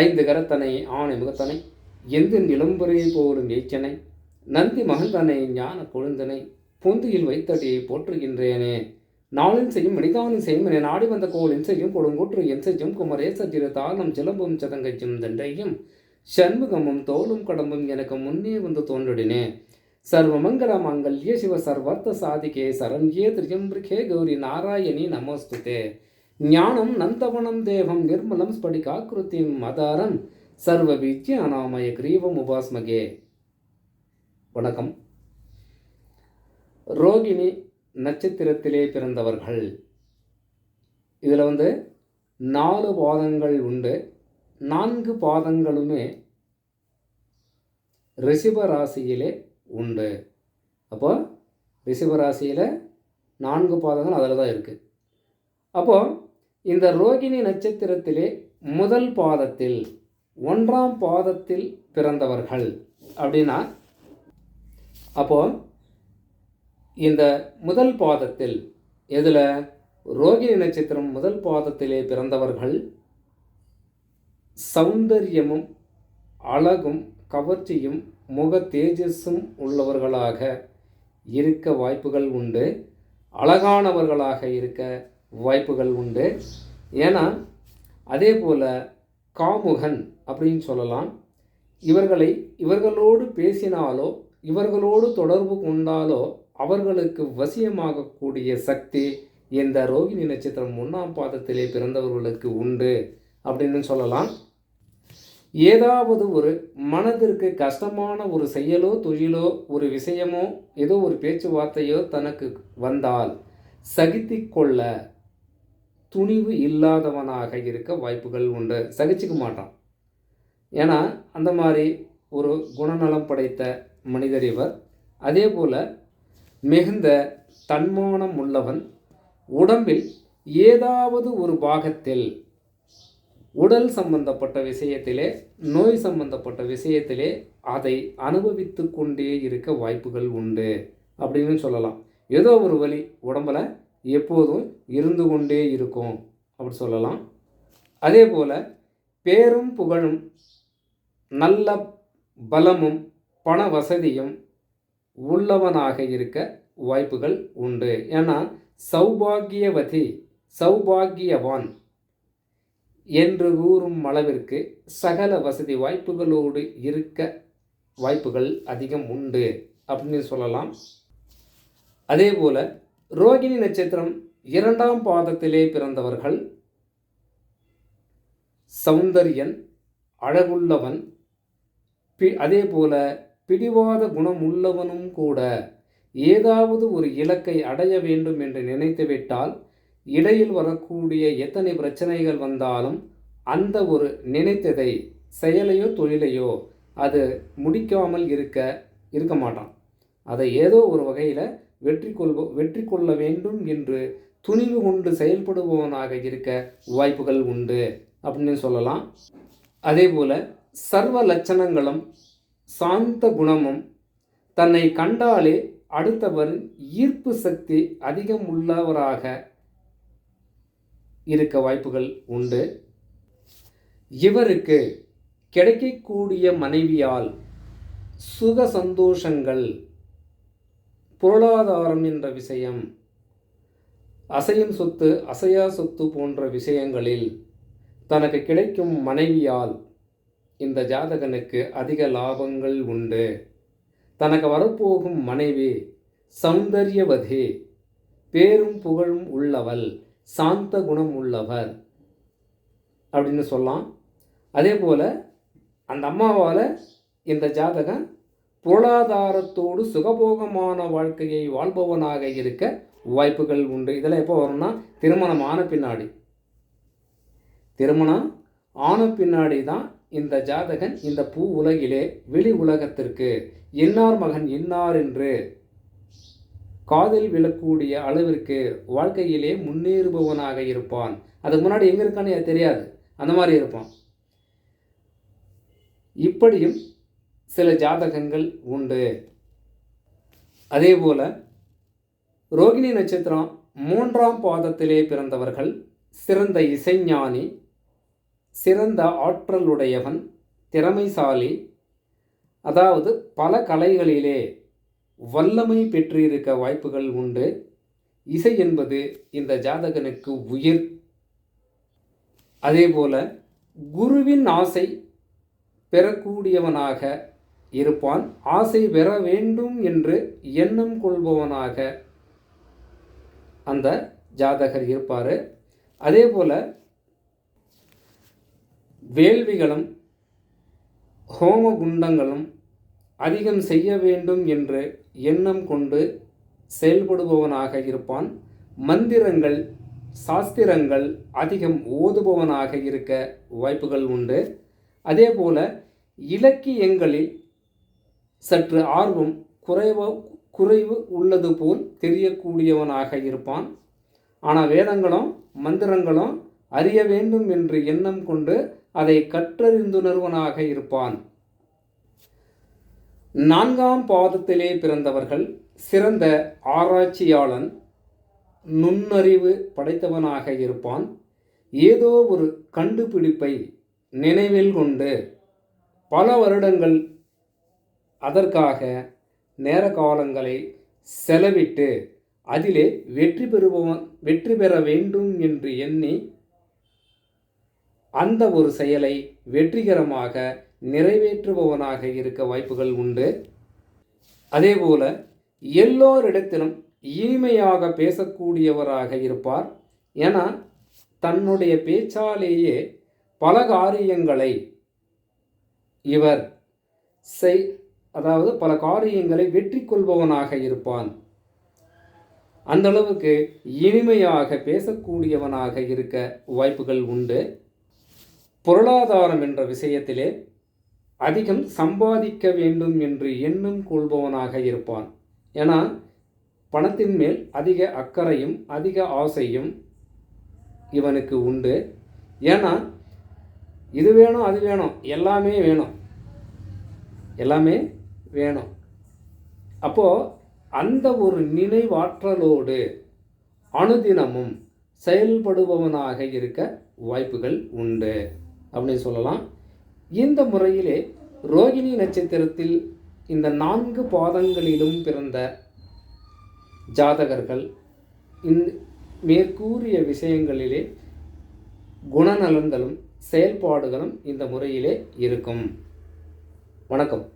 ஐந்து கரத்தனை ஆணை முகத்தனை எந்த நிலம்புரை போலும் ஏச்சனை நந்தி மகந்தனை ஞான கொழுந்தனை பொந்தியில் வைத்தடியை போற்றுகின்றேனே. நாளின் செய்யும் மனிதானின் செய்யும் என நாடி வந்த கோளின் செய்யும் கொடுங்கூற்று என் செய்யும் குமரேச திரு தாளம் சிலம்பும் சதங்கைச்சும் தண்டையும் சண்முகமும் தோளும் கடம்பும் எனக்கு முன்னே வந்து தோன்றினே. சர்வமங்கல மங்கல்ய சிவ சர்வர்த்த சாதிகே சரண்யே திரியம்பிரிகே கௌரி நாராயணி நமோஸ்துதே. ஞானம் நந்தவனம் தேவம் நிர்மலம் ஸ்படிகாக்கிருத்திம் மதாரம். சர்வ வித்யானாமய கிரீவம் உபாஸ்மகே. வணக்கம். ரோகிணி நட்சத்திரத்திலே பிறந்தவர்கள். இதில் வந்து நாலு பாதங்கள் உண்டு. நான்கு பாதங்களுமே ரிஷப ராசியிலே உண்டு. அப்போ ரிஷப ராசியில் நான்கு பாதங்கள் அதில் தான் இருக்குது அப்போது இந்த ரோகிணி நட்சத்திரத்திலே முதல் பாதத்தில் ஒன்றாம் பாதத்தில் பிறந்தவர்கள் அப்படின்னா அப்போ இந்த முதல் பாதத்தில் எதில்? ரோகிணி நட்சத்திரம் முதல் பாதத்திலே பிறந்தவர்கள். சௌந்தரியமும் அழகும் கவர்ச்சியும் முக தேஜஸும் உள்ளவர்களாக இருக்க வாய்ப்புகள் உண்டு. அழகானவர்களாக இருக்க வாய்ப்புகள் உண்டு. ஏன்னா அதே போல் காமுகன் அப்படின்னு சொல்லலாம். இவர்களை இவர்களோடு பேசினாலோ இவர்களோடு தொடர்பு கொண்டாலோ அவர்களுக்கு வசியமாகக்கூடிய சக்தி இந்த ரோகிணி நட்சத்திரம் ஒன்றாம் பாதத்திலே பிறந்தவர்களுக்கு உண்டு அப்படின்னு சொல்லலாம். ஏதாவது ஒரு மனதிற்கு கஷ்டமான ஒரு செயலோ தொழிலோ ஒரு விஷயமோ ஏதோ ஒரு பேச்சுவார்த்தையோ தனக்கு வந்தால் சகித்து கொள்ள துணிவு இல்லாதவனாக இருக்க வாய்ப்புகள் உண்டு. சகிச்சுக்க மாட்டான். ஏன்னா அந்த மாதிரி ஒரு குணநலம் படைத்த மனிதர் இவர். அதே போல் மிகுந்த தன்மானம் உள்ளவன் உடம்பில் ஏதாவது ஒரு பாகத்தில் உடல் சம்பந்தப்பட்ட விஷயத்திலே நோய் சம்பந்தப்பட்ட விஷயத்திலே அதை அனுபவித்து கொண்டே இருக்க வாய்ப்புகள் உண்டு. அப்படின்னு சொல்லலாம். ஏதோ ஒரு வழி உடம்பில் எப்போதும் இருந்து கொண்டே இருக்கும் அப்படி சொல்லலாம். அதே போல் பேரும் புகழும் நல்ல பலமும் பண வசதியும் உள்ளவனாக இருக்க வாய்ப்புகள் உண்டு. ஏன்னா சௌபாகியவதி சௌபாகியவான் என்று கூறும் அளவிற்கு சகல வசதி வாய்ப்புகளோடு இருக்க வாய்ப்புகள் அதிகம் உண்டு அப்படின்னு சொல்லலாம். அதே போல் ரோகிணி நட்சத்திரம் இரண்டாம் பாதத்திலே பிறந்தவர்கள். சௌந்தரியன் அழகுள்ளவன் பி அதே போல பிடிவாத குணம் உள்ளவனும் கூட ஏதாவது ஒரு இலக்கை அடைய வேண்டும் என்று நினைத்துவிட்டால் இடையில் வரக்கூடிய எத்தனை பிரச்சனைகள் வந்தாலும் அந்த ஒரு நினைத்ததை செயலையோ தொழிலையோ அது முடிக்காமல் இருக்க இருக்க மாட்டான். அதை ஏதோ ஒரு வகையில் வெற்றி கொள்வ வெற்றி கொள்ள வேண்டும் என்று துணிவு கொண்டு செயல்படுபவனாக இருக்க வாய்ப்புகள் உண்டு அப்படின்னு சொல்லலாம். அதே போல் சர்வ லட்சணங்களும் சாந்த குணமும் தன்னை கண்டாலே அடுத்தவர் ஈர்ப்பு சக்தி அதிகம் உள்ளவராக இருக்க வாய்ப்புகள் உண்டு. இவருக்கு கிடைக்கக்கூடிய மனைவியால் சுக சந்தோஷங்கள் பொருளாதாரம் என்ற விஷயம் அசையும் சொத்து அசையா சொத்து போன்ற விஷயங்களில் தனக்கு கிடைக்கும் மனைவியால் இந்த ஜாதகனுக்கு அதிக லாபங்கள் உண்டு. தனக்கு வரப்போகும் மனைவி சௌந்தர்யவதி பேரும் புகழும் உள்ளவள் சாந்த குணம் உள்ளவர் அப்படின்னு சொல்லலாம். அதே போல் அந்த அம்மாவால் இந்த ஜாதகம் பொருளாதாரத்தோடு சுகபோகமான வாழ்க்கையை வாழ்பவனாக இருக்க வாய்ப்புகள் உண்டு. இதெல்லாம் எப்போ வரும்னா திருமணம் ஆன பின்னாடி. திருமணம் ஆன பின்னாடி தான் இந்த ஜாதகன் இந்த பூ உலகிலே வெளி உலகத்திற்கு இன்னார் மகன் இன்னார் என்று காதில் விழக்கூடிய அளவிற்கு வாழ்க்கையிலே முன்னேறுபவனாக இருப்பான். அதுக்கு முன்னாடி எங்கே இருக்கான்னு தெரியாது. அந்த மாதிரி இருப்பான். இப்படியும் சில ஜாதகங்கள் உண்டு. அதே போல் ரோகிணி நட்சத்திரம் மூன்றாம் பாதத்திலே பிறந்தவர்கள் சிறந்த இசைஞானி சிறந்த ஆற்றலுடையவன் திறமைசாலி அதாவது பல கலைகளிலே வல்லமை பெற்றிருக்க வாய்ப்புகள் உண்டு. இசை என்பது இந்த ஜாதகனுக்கு உயிர். அதேபோல குருவின் ஆசை பெறக்கூடியவனாக இருப்பான். ஆசை பெற வேண்டும் என்று எண்ணம் கொள்பவனாக அந்த ஜாதகர் இருப்பார். அதே போல் வேள்விகளும் ஹோம குண்டங்களும் அதிகம் செய்ய வேண்டும் என்று எண்ணம் கொண்டு செயல்படுபவனாக இருப்பான். மந்திரங்கள் சாஸ்திரங்கள் அதிகம் ஓதுபவனாக இருக்க வாய்ப்புகள் உண்டு. அதே போல இலக்கியங்களில் சற்று ஆர்வம் குறைவோ குறைவு உள்ளது போல் தெரியக்கூடியவனாக இருப்பான். ஆனால் வேதங்களும் மந்திரங்களும் அறிய வேண்டும் என்று எண்ணம் கொண்டு அதை கற்றறிந்துணர்வனாக இருப்பான். நான்காம் பாதத்திலே பிறந்தவர்கள் சிறந்த ஆராய்ச்சியாளன் நுண்ணறிவு படைத்தவனாக இருப்பான். ஏதோ ஒரு கண்டுபிடிப்பை நினைவில் கொண்டு பல வருடங்கள் அதற்காக நேர காலங்களை செலவிட்டு அதிலே வெற்றி பெறுபவன் வெற்றி பெற வேண்டும் என்று எண்ணி அந்த ஒரு செயலை வெற்றிகரமாக நிறைவேற்றுபவனாக இருக்க வாய்ப்புகள் உண்டு. அதேபோல எல்லோரிடத்திலும் இனிமையாக பேசக்கூடியவராக இருப்பார். என தன்னுடைய பேச்சாலேயே பல காரியங்களை இவர் செய் அதாவது பல காரியங்களை வெற்றி கொள்பவனாக இருப்பான். அந்த அளவுக்கு இனிமையாக பேசக்கூடியவனாக இருக்க வாய்ப்புகள் உண்டு. பொருளாதாரம் என்ற விஷயத்திலே அதிகம் சம்பாதிக்க வேண்டும் என்று எண்ணம் கொள்பவனாக இருப்பான். ஏன்னா பணத்தின் மேல் அதிக அக்கறையும் அதிக ஆசையும் இவனுக்கு உண்டு. ஏன்னா இது வேணும் அது வேணும் எல்லாமே வேணும். எல்லாமே வேணும். அப்போது அந்த ஒரு நினைவாற்றலோடு அனுதினமும் செயல்படுபவனாக இருக்க வாய்ப்புகள் உண்டு. அப்படின்னு சொல்லலாம். இந்த முறையிலே ரோகிணி நட்சத்திரத்தில் இந்த நான்கு பாதங்களிலும் பிறந்த ஜாதகர்கள் இந் மேற்கூறிய விஷயங்களிலே குணநலன்களும் செயல்பாடுகளும் இந்த முறையிலே இருக்கும். வணக்கம்.